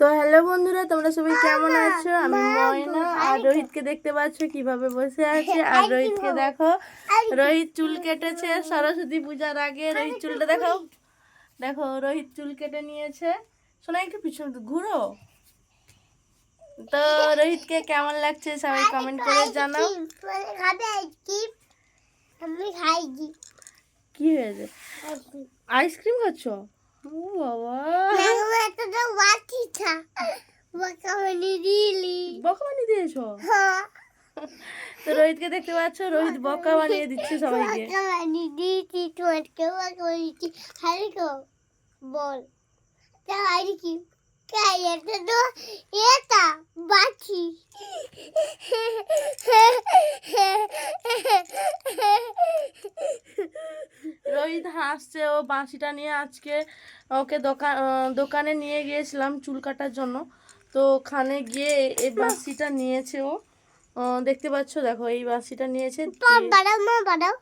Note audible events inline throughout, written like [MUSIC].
তো হ্যালো বন্ধুরা তোমরা সবাই কেমন আছো? আমি ময়না। আর রোহিতকে দেখতে পাচ্ছ কীভাবে বসে আছে। আর রোহিতকে দেখো রোহিত চুল কেটেছে সরস্বতী পূজার আগে। রোহিত চুলটা দেখো দেখো রোহিত চুল কেটে নিয়েছে। শোনা একটু পিছনে ঘুরো। তো রোহিতকে কেমন লাগছে সবাই কমেন্ট করে জানাও। আমি কি হয়েছে? আইসক্রিম খাচ্ছ? ও বাবা আমার একটা তো বাকি ছা বাকা মানে দিলি বকা বানিয়ে দিয়েছ হ্যাঁ। তো রোহিতকে দেখতে পাচ্ছ রোহিত বকা বানিয়ে দিচ্ছে সবাইকে। বানিয়েছি বল। হারি কি? এটা বাকি রোহিত হাসছে ও বাঁশিটা নিয়ে আজকে ওকে দোকান দোকানে নিয়ে গিয়েছিলাম চুল কাটার জন্য। তো ওখানে গিয়ে এই বাঁশিটা নিয়েছে ও। দেখতে পাচ্ছ দেখো এই বাঁশিটা নিয়েছে। বাড়াও মা বাড়াও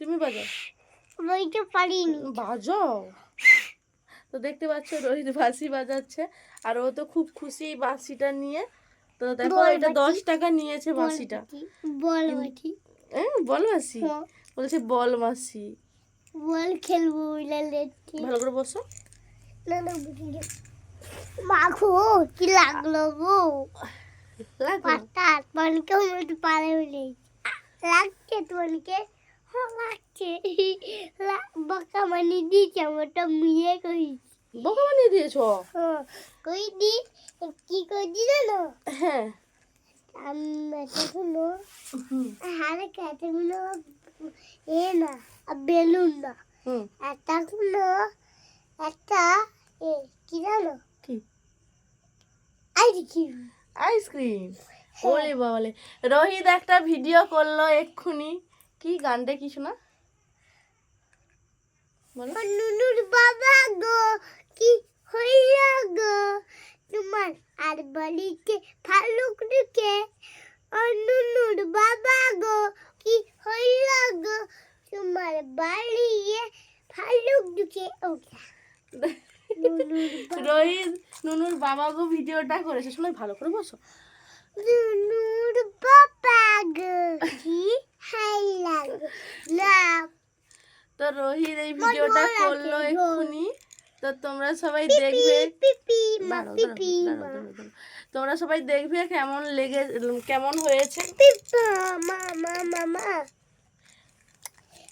তুমি বাজাও। বইতে পারিনি বাজাও? তো দেখতে পাচ্ছ রোহিত বাঁশি বাজাচ্ছে আর ও তো খুব খুশি এই বাঁশিটা নিয়ে। তো দেখো এটা দশ টাকা নিয়েছে বাঁশিটা। বল বাটি বল বাঁশি? বলছে বল বাঁশি। বল খেলব ভালো করে বসো। না না মাখো কি লাগল গো? পাতা তোমাকে মতো পারে বলে লাগছে তোমাকে? লাগছে। বকা মানে দিয়েছে আমারটা মুয়ে কই বোকা বানিয়ে দিয়েছ? কই দি? কি কই দি জানো? হ্যাঁ। আমি এটা শুনো হারে কাটে গুলো এ না বেলুন না। একটা একটা এ কি জানো? কি? আই আইসক্রিম ওলে বাবালে রোহিত একটা ভিডিও করল এক্ষুনি। কি গানটা কিছু না বলো। নুনুর বাবা গো কি হইয়া গো? তোমার আর বাড়িতে ভালুক ঢুকে নুনুর বাবা গো কি হইয়া গো? তোমার বাড়িয়ে ভালুক ঢুকে ওটা [LAUGHS] রোহিত নুনুর বাবা গো ভিডিওটা করেছে। শোনো ভালো করে বসো। নুনুর বাবা গো কি হইয়া তো রোহিত এই ভিডিওটা করল। এক্ষুনি। তো তোমরা সবাই দেখবে। তোমরা সবাই দেখবে কেমন লেগে কেমন হয়েছে। পিপা মা মা মা মা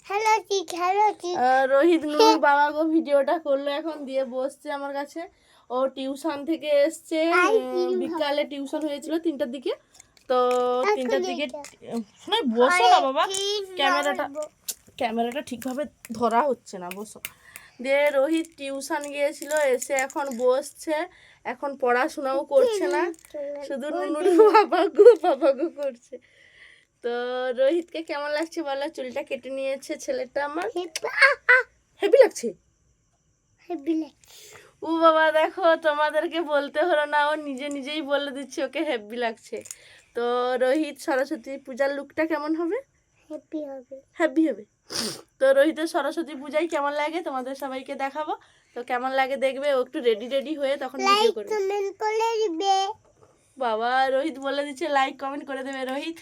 hello chick hello chick ah, Rohit নুনুর বাবা গো ভিডিওটা করল এখন দিয়ে বসছে আমার কাছে। ও টিউশন থেকে এসছে বিকালে টিউশন হয়েছিল তিনটার দিকে। তো এখন তিনটার দিকে। বসো না বাবা। ক্যামেরাটা? ক্যামেরাটা ঠিকভাবে ধরা হচ্ছে না বসো। দিয়ে রোহিত টিউশন গিয়েছিল এসে এখন বসছে। এখন পড়াশোনাও করছে না। শুধু নুনুর বাবা গো বাবা গো করছে। তো রোহিতকে কেমন লাগছে বলো? চুলটা কেটে নিয়েছে ছেলেটা আমার। হেভি লাগছে? ও বাবা দেখো তোমাদেরকে বলতে হলো না ও নিজে নিজেই বলে দিচ্ছে ওকে হেভি লাগছে। তো রোহিত সরস্বতী পূজার লুকটা কেমন হবে? হ্যাপি হবে। হ্যাপি হবে। তো রোহিতের সরস্বতী পূজায় কেমন লাগে? তোমাদের সবাইকে দেখাবো। তো কেমন লাগে দেখবে? ও একটু রেডি রেডি হয়ে তখন ভিডিও করবে। বাবা রোহিত বলে দিচ্ছে লাইক কমেন্ট করে দেবে। রোহিত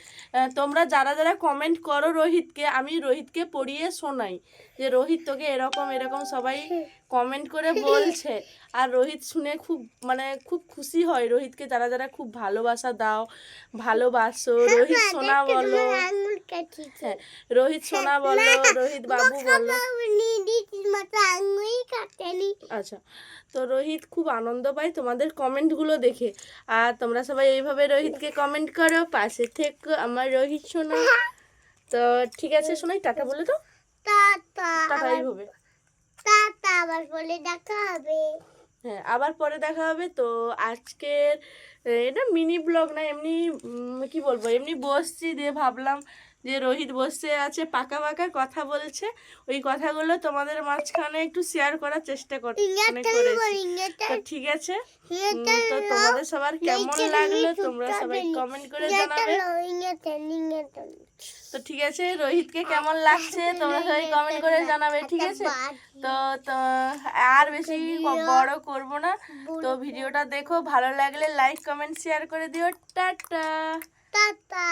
তোমরা যারা যারা কমেন্ট করো রোহিতকে আমি রোহিতকে পড়িয়ে শোনাই যে রোহিত তোকে এরকম এরকম সবাই কমেন্ট করে বলছে। আর রোহিত শুনে খুব মানে খুব খুশি হয়। রোহিতকে যারা যারা খুব ভালোবাসা দাও ভালোবাসো রোহিত সোনা বলো। হ্যাঁ রোহিত সোনা বলো রোহিত বাবু বলো। কাটেনি আচ্ছা তো রোহিত খুব আনন্দ পায় তোমাদের কমেন্টগুলো দেখে। আর তোমরা সবাই এইভাবে রোহিতকে কমেন্ট করো পাশে থেকে আমার রোহিত শোনা। তো ঠিক আছে শোনাই টাটা বলে তো টাটা টাটা আবার এইভাবে টাটা আবার বলে দেখা হবে। হ্যাঁ আবার পরে দেখা হবে। তো আজকের এটা মিনি ব্লগ না এমনি কি বলব এমনি বসছি দিয়ে ভাবলাম যে রোহিত বসে আছে পাকা পাকা কথা বলছে ওই কথাগুলো তোমাদের মাঝখানে একটু শেয়ার করার চেষ্টা মানে করেছি। তো ঠিক আছে? তো তোমাদের সবার কেমন লাগল? তোমরা সবাই কমেন্ট করে জানাবে। তো ঠিক আছে রোহিতকে কেমন লাগছে? তোমরা সবাই কমেন্ট করে জানাবে ঠিক আছে? তো তো আর বেশি বড় করব না। তো ভিডিওটা দেখো ভালো লাগলে লাইক কমেন্ট শেয়ার করে দিও। টাটা! টাটা